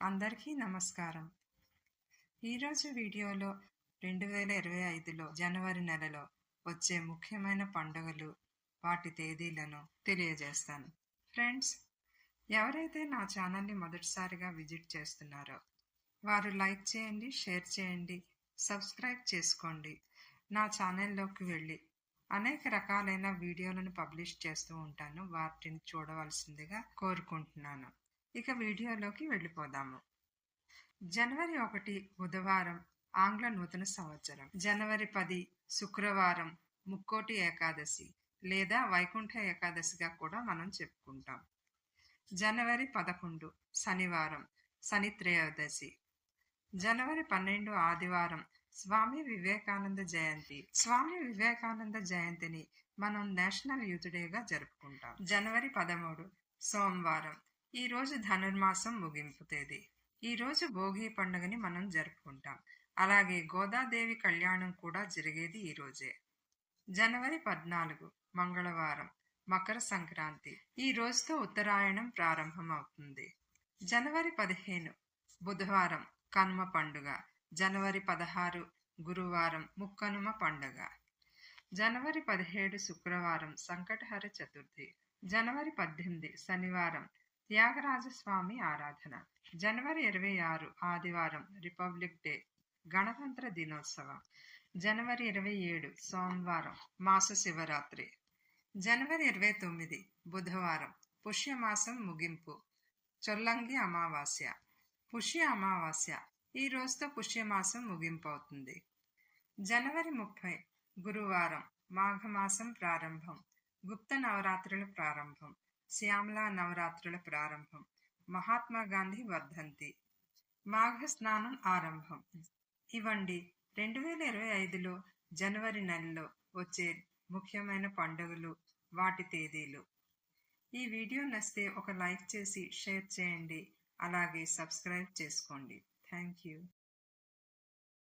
అందరికీ నమస్కారం. ఈరోజు వీడియోలో రెండు వేల ఇరవై ఐదులో జనవరి నెలలో వచ్చే ముఖ్యమైన పండుగలు వాటి తేదీలను తెలియజేస్తాను. ఫ్రెండ్స్ ఎవరైతే నా ఛానల్ని మొదటిసారిగా విజిట్ చేస్తున్నారో వారు లైక్ చేయండి షేర్ చేయండి సబ్స్క్రైబ్ చేసుకోండి. నా ఛానల్లోకి వెళ్ళి అనేక రకాలైన వీడియోలను పబ్లిష్ చేస్తూ ఉంటాను. వాటిని చూడవలసిందిగా కోరుకుంటున్నాను. ఇక వీడియోలోకి వెళ్ళిపోదాము. జనవరి ఒకటి బుధవారం ఆంగ్ల నూతన సంవత్సరం. జనవరి పది శుక్రవారం ముక్కోటి ఏకాదశి లేదా వైకుంఠ ఏకాదశిగా కూడా మనం చెప్పుకుంటాం. జనవరి పదకొండు శనివారం శని త్రయోదశి. జనవరి పన్నెండు ఆదివారం స్వామి వివేకానంద జయంతి. స్వామి వివేకానంద జయంతిని మనం నేషనల్ యూత్ డేగా జరుపుకుంటాం. జనవరి పదమూడు సోమవారం ఈరోజు ధనుర్మాసం ముగింపు తేదీ ఈరోజు భోగి పండుగని మనం జరుపుకుంటాం. అలాగే గోదాదేవి కళ్యాణం కూడా జరిగేది ఈ రోజే. జనవరి పద్నాలుగు మంగళవారం మకర సంక్రాంతి. ఈ రోజుతో ఉత్తరాయణం ప్రారంభం అవుతుంది జనవరి పదిహేను బుధవారం కనుమ పండుగ. జనవరి పదహారు గురువారం ముక్కనుమ పండుగ. జనవరి పదిహేడు శుక్రవారం సంకటహర చతుర్థి. జనవరి పద్దెనిమిది శనివారం త్యాగరాజస్వామి ఆరాధన. జనవరి ఇరవై ఆరు ఆదివారం రిపబ్లిక్ డే గణతంత్ర దినోత్సవం. జనవరి ఇరవై ఏడు సోమవారం మాస శివరాత్రి. జనవరి ఇరవై తొమ్మిది బుధవారం పుష్యమాసం ముగింపు. చొల్లంగి అమావాస్య. పుష్య అమావాస్య. ఈ రోజుతో పుష్యమాసం ముగింపు అవుతుంది జనవరి ముప్పై గురువారం మాఘమాసం ప్రారంభం. గుప్త నవరాత్రుల ప్రారంభం. శ్యామలా నవరాత్రుల ప్రారంభం. మహాత్మా గాంధీ వర్ధంతి. మాఘ స్నానం ఆరంభం. ఇవండి రెండు వేల ఇరవై ఐదులో జనవరి నెలలో వచ్చే ముఖ్యమైన పండుగలు వాటి తేదీలు. ఈ వీడియో నచ్చితే ఒక లైక్ చేసి షేర్ చేయండి. అలాగే సబ్స్క్రైబ్ చేసుకోండి. Thank you.